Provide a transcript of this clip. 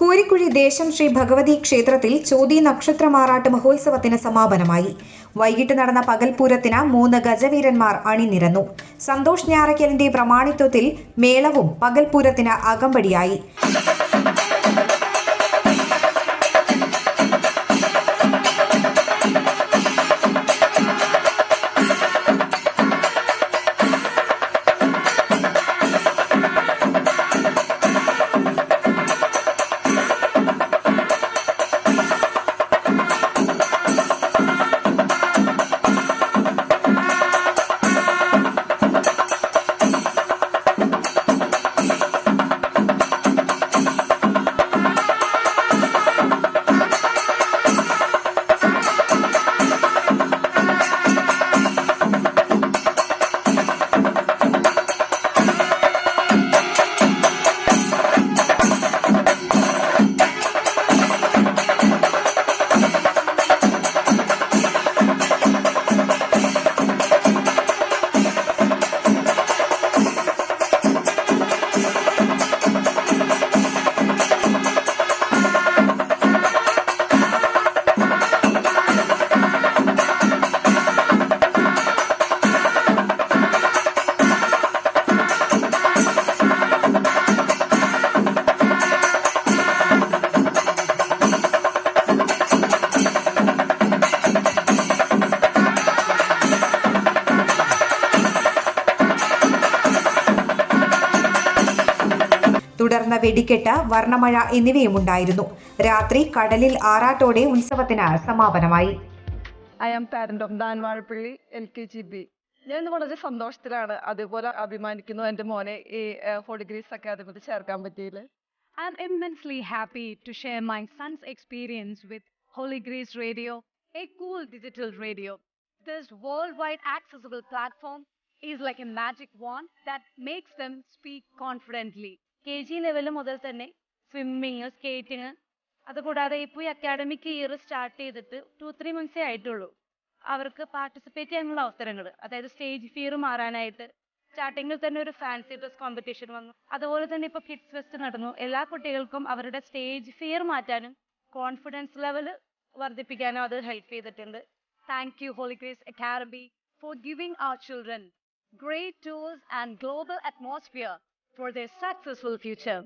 കുഴിക്കുഴി ദേശം ശ്രീ ഭഗവതി ക്ഷേത്രത്തിൽ ചോതി നക്ഷത്രമാറാട്ട് മഹോത്സവത്തിന് സമാപനമായി. വൈകിട്ട് നടന്ന പകൽപൂരത്തിന് മൂന്ന് ഗജവീരന്മാർ അണിനിരന്നു. സന്തോഷ് ഞാറയ്ക്കലിന്റെ പ്രമാണിത്വത്തിൽ മേളവും പകൽപൂരത്തിന് അകമ്പടിയായി. തുടർന്ന് വെടിക്കെട്ട് വർണമഴ എന്നിവയുമുണ്ടായിരുന്നു രാത്രി കടലിൽ ആറാട്ടോടെ ഉത്സവത്തിന് സമാപനമായി I am parent of Dhan Vazhappally L K G B ഞാൻ വളരെ സന്തോഷത്തിലാണ് അതുപോലെ അഭിമാനിക്കുന്നു എന്റെ മോനെ ഈ ഹോളിഗ്രീസ് അക്കാദമിയിൽ ചേർക്കാൻ പറ്റിയതിൽ പറ്റിയില്ല I'm immensely happy to share my son's experience with Holy Grace Radio, a cool digital radio. This worldwide accessible platform is like a magic wand that makes them speak confidently. K G level മുതൽ തന്നെ swimming skating അതുകൂടാതെ ഇപ്പോൾ ഈ academic year start ചെയ്തിട്ട് two three മന്ത്സേ ആയിട്ടുള്ളൂ. അവർക്ക് participate ചെയ്യാനുള്ള അവസരങ്ങൾ അതായത് സ്റ്റേജ് ഫിയർ മാറാനായിട്ട് സ്റ്റാർട്ടിങ്ങിൽ തന്നെ ഒരു ഫാൻസി ഡ്രസ് കോമ്പറ്റീഷൻ വന്നു. അതുപോലെ തന്നെ ഇപ്പോൾ കിഡ്സ് ഫെസ്റ്റ് നടന്നു. എല്ലാ കുട്ടികൾക്കും അവരുടെ സ്റ്റേജ് ഫിയർ മാറ്റാനും കോൺഫിഡൻസ് ലെവൽ വർദ്ധിപ്പിക്കാനും അത് ഹെൽപ്പ് ചെയ്തിട്ടുണ്ട്. Thank you holy Grace academy for giving our children great tools and global atmosphere. for their successful future.